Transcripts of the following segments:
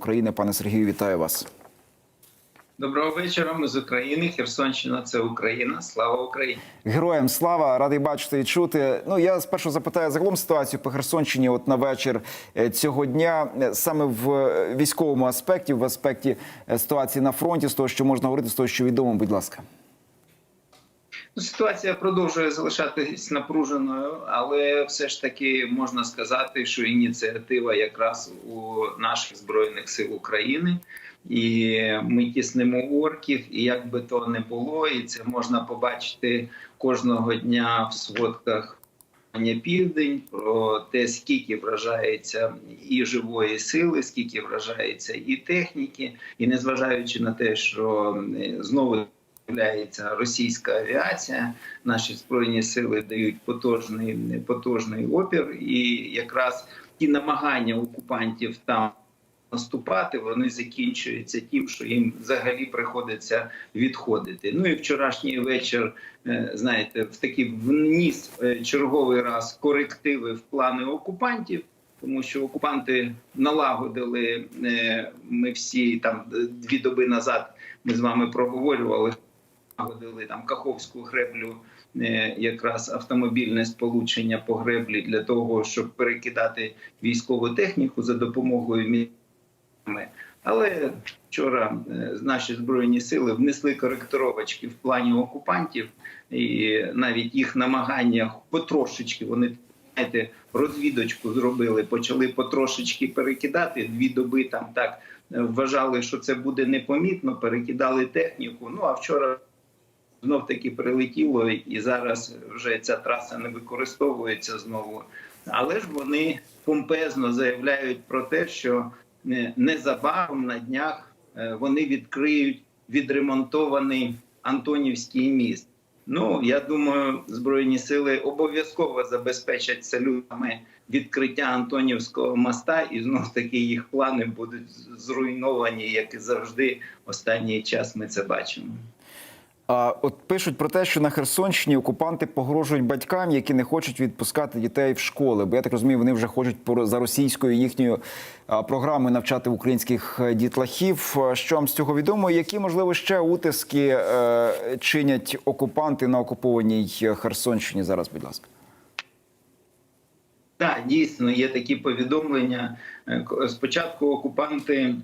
України. Пане Сергію, вітаю вас. Доброго вечора. Ми з України. Херсонщина це Україна. Слава Україні. Героям слава, радий бачити і чути. Ну я спершу запитаю загалом ситуацію по Херсонщині. От на вечір е, цього дня, е, саме в е, військовому аспекті, в аспекті ситуації на фронті, з того, що можна говорити, з того, що відомо, будь ласка. Ну, Ситуація продовжує залишатись напруженою, але все ж таки можна сказати, що ініціатива якраз у наших збройних сил України. І ми тіснимо орків, і як би то не було, і це можна побачити кожного дня в сводках Південь про те, скільки вражається і живої сили, скільки вражається і техніки, і незважаючи на те, що е, знову з'являється російська авіація, наші збройні сили дають потужний потужний опір, і якраз ті намагання окупантів там наступати, вони закінчуються тим, що їм взагалі приходиться відходити. Ну і вчорашній вечір, е, знаєте, в такий вніс е, черговий раз корективи в плани окупантів. Тому що окупанти налагодили е, ми всі там дві доби назад. Ми з вами проговорювали налагодили там Каховську греблю, е, якраз автомобільне сполучення по греблі для того, щоб перекидати військову техніку за допомогою мінами. Але вчора е, наші збройні сили внесли коректировочки в плані окупантів, і навіть їх намагання потрошечки вони знаєте, розвідочку зробили, почали потрошечки перекидати дві доби. Там так е, вважали, що це буде непомітно. Перекидали техніку. Ну а вчора знов таки прилетіло, і зараз вже ця траса не використовується знову. Але ж вони помпезно заявляють про те, що е, незабаром на днях е, вони відкриють відремонтований Антонівський міст. Ну я думаю, збройні сили обов'язково забезпечать салютами відкриття Антонівського моста, і знов таки їх плани будуть зруйновані, як і завжди. Останній час ми це бачимо. А от пишуть про те, що на Херсонщині окупанти погрожують батькам, які не хочуть відпускати дітей в школи. Бо я так розумію, вони вже хочуть за російською їхньою програмою навчати українських е, дітлахів. Що вам з цього відомо? Які можливо ще утиски е, чинять окупанти на окупованій Херсонщині? Зараз, будь ласка. Так, дійсно є такі повідомлення. Е, Спочатку окупанти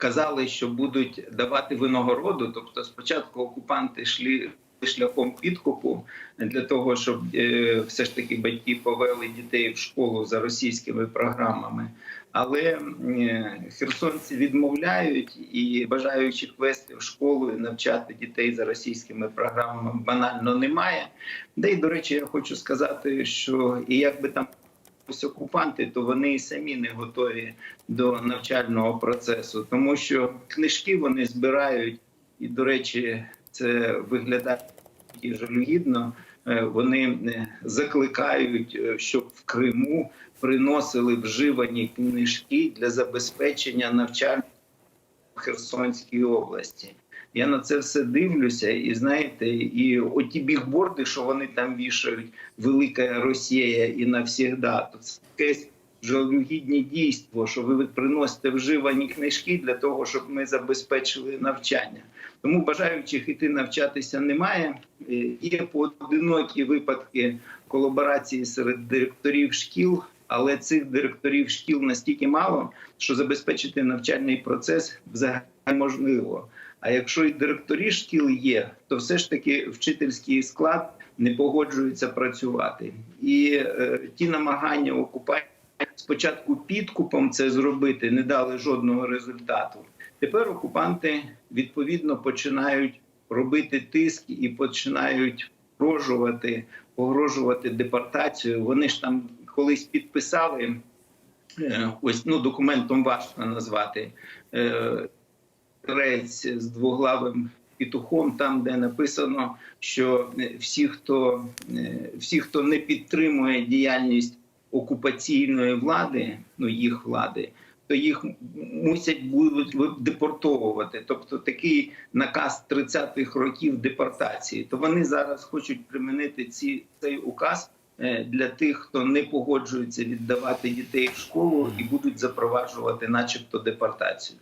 казали, що будуть давати винагороду. Тобто, спочатку окупанти йшли шляхом підкупу для того, щоб е, все ж таки батьки повели дітей в школу за російськими програмами. Але е, херсонці відмовляють і бажаючих вести в школу і навчати дітей за російськими програмами банально немає. Де й до речі, я хочу сказати, що і як би там ось окупанти, то вони і самі не готові до навчального процесу, тому що книжки вони збирають, і до речі, це виглядає і жалюгідно. Е, Вони е, закликають, е, щоб в Криму приносили вживані книжки для забезпечення навчання в Херсонській області. Я на це все дивлюся, і знаєте, і оті бігборди, що вони там вішають, велика Росія і навсігда, то це якесь жалюгідне дійство, що ви приносите вживані книжки для того, щоб ми забезпечили навчання. Тому бажаючих іти навчатися немає. Е, Є поодинокі випадки колаборації серед директорів шкіл, але цих директорів шкіл настільки мало, що забезпечити навчальний процес взагалі можливо. А якщо і директорі шкіл є, то все ж таки вчительський склад не погоджується працювати. І е, ті намагання окупантів спочатку підкупом це зробити не дали жодного результату. Тепер окупанти відповідно починають робити тиск і починають погрожувати, погрожувати депортацію. Вони ж там колись підписали е, ось ну документом важко назвати. Е, з двоглавим петухом, там де написано, що е, всі, хто е, всі, хто не підтримує діяльність окупаційної влади, ну їх влади, то їх мусять будуть депортовувати. Тобто такий наказ 30-х років депортації. То вони зараз хочуть примінити ці цей указ е, для тих, хто не погоджується віддавати дітей в школу і будуть запроваджувати, начебто, депортацію.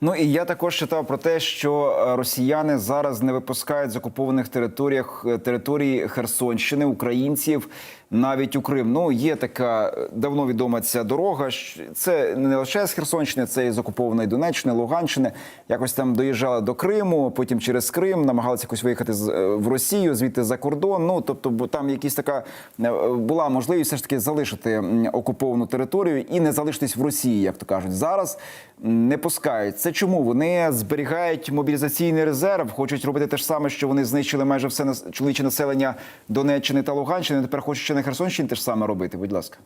Ну і я також читав про те, що е, росіяни зараз не випускають з окупованих територіях е, території Херсонщини українців навіть у Крим. Ну є така е, давно відома ця дорога. Це не лише з Херсонщини, це і з окупованої Донеччини, Луганщини. Якось там доїжджали до Криму, потім через Крим намагалися якось виїхати е, в Росію, звідти за кордон. Ну тобто, бо там якісь така е, була можливість все ж таки залишити окуповану територію і не залишитись в Росії, як то кажуть. Зараз не пускають. Це чому вони зберігають мобілізаційний резерв, хочуть робити те ж саме, що вони знищили майже все чоловіче населення Донеччини та Луганщини. Тепер хочуть ще на Херсонщині те ж саме робити. Будь ласка.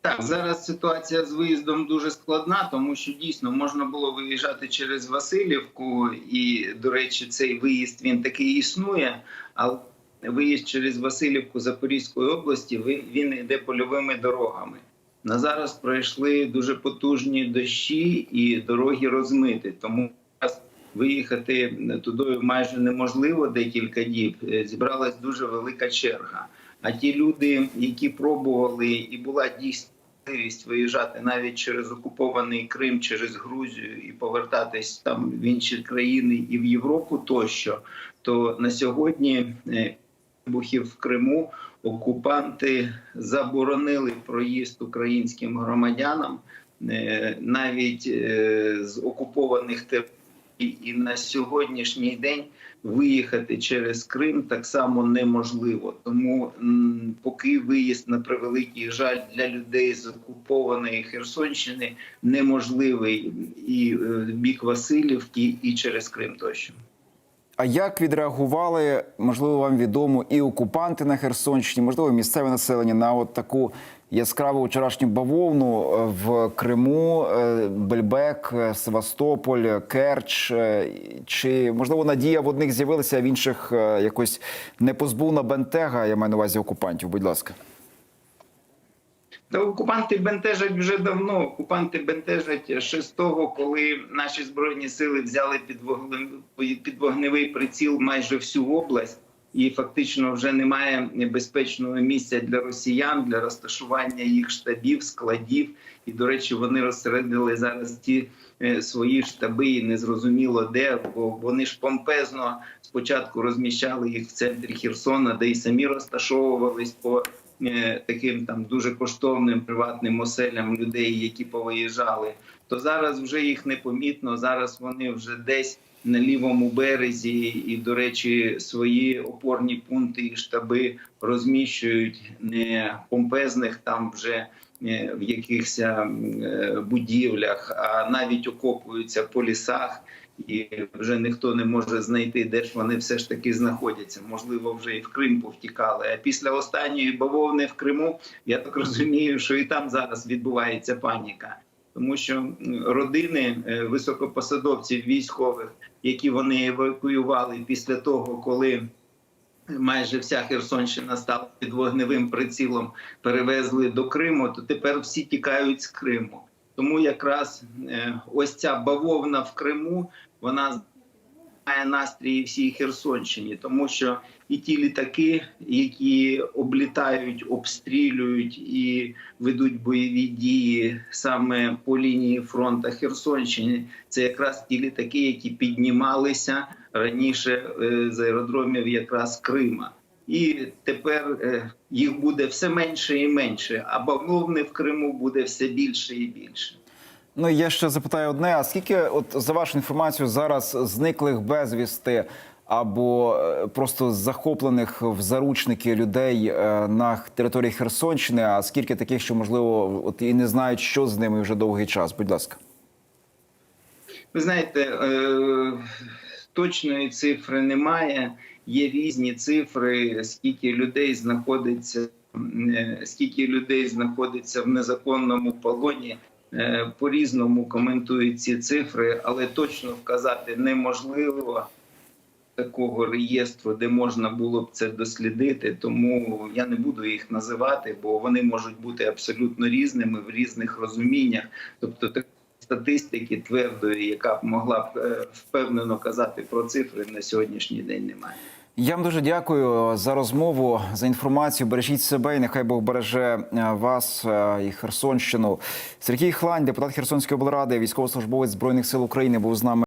Так, зараз ситуація з виїздом дуже складна, тому що дійсно можна було виїжджати через Васильівку, і, до речі, цей виїзд він таки існує. Але виїзд через Васильівку Запорізької області він йде польовими дорогами. На зараз пройшли дуже потужні дощі і дороги розмиті. Тому виїхати туди майже неможливо декілька діб. Е, Зібралась дуже велика черга. А ті люди, які пробували, і була дійсно можливість виїжджати навіть через окупований Крим, через Грузію і повертатись там в інші країни і в Європу тощо, то на сьогодні е, вибухів в Криму окупанти заборонили проїзд українським громадянам е, навіть е, з окупованих територій. І на сьогоднішній день виїхати через Крим так само неможливо. Тому поки виїзд на превеликий жаль для людей з окупованої Херсонщини неможливий і е, бік Васильівки, і через Крим тощо. А як відреагували, можливо, вам відомо, і окупанти на Херсонщині, можливо, місцеве населення на от таку яскраву вчорашню бавовну е, в Криму, е, Бельбек, е, Севастополь, Керч? Чи можливо надія в одних з'явилася, а в інших якось непозбувна бентега? Я маю на увазі окупантів. Будь ласка. Та окупанти бентежать вже давно. Окупанти бентежать ще з того, коли наші збройні сили взяли під вогневий, під вогневий приціл майже всю область, і фактично вже немає безпечного місця для росіян для розташування їх штабів, складів. І до речі, вони розсередили зараз ті е, свої штаби, і незрозуміло де, бо вони ж помпезно спочатку розміщали їх в центрі Херсона, де й самі розташовувались по таким там дуже коштовним приватним оселям людей, які повиїжджали, то зараз вже їх непомітно. Зараз вони вже десь на лівому березі, і, до речі, свої опорні пункти і штаби розміщують не помпезних там вже. е, В якихось е, будівлях, а навіть окопуються по лісах, і вже ніхто не може знайти, де ж вони все ж таки знаходяться. Можливо, вже і в Крим повтікали. А після останньої бавовни в Криму я так розумію, що і там зараз відбувається паніка, тому що родини е, високопосадовців військових, які вони евакуювали після того, коли. Майже вся Херсонщина стала під вогневим прицілом, перевезли до Криму, то тепер всі тікають з Криму. Тому якраз е, ось ця бавовна в Криму вона має настрій всій Херсонщині, тому що і ті літаки, які облітають, обстрілюють і ведуть бойові дії саме по лінії фронту Херсонщини, це якраз ті літаки, які піднімалися раніше е, з аеродромів якраз Крима. І тепер е, їх буде все менше і менше, а бавовни в Криму буде все більше і більше. Ну я ще запитаю одне: а скільки, от за вашу інформацію, зараз зниклих безвісти або е, просто захоплених в заручники людей е, на території Херсонщини? А скільки таких, що можливо, от і не знають, що з ними вже довгий час? Будь ласка. Ви знаєте, е, точної цифри немає. Є різні цифри, скільки людей знаходиться, е, скільки людей знаходиться в незаконному полоні. Е, По-різному коментують ці цифри, але точно вказати неможливо такого реєстру, де можна було б це дослідити. Тому я не буду їх називати, бо вони можуть бути абсолютно різними в різних розуміннях. Тобто так статистики твердої, яка б могла б е, впевнено казати про цифри, на сьогоднішній день немає. Я вам дуже дякую за розмову, за інформацію. Бережіть себе і нехай Бог береже е, вас е, і Херсонщину. Сергій Хлань, депутат Херсонської облради, військовослужбовець збройних сил України, був з нами.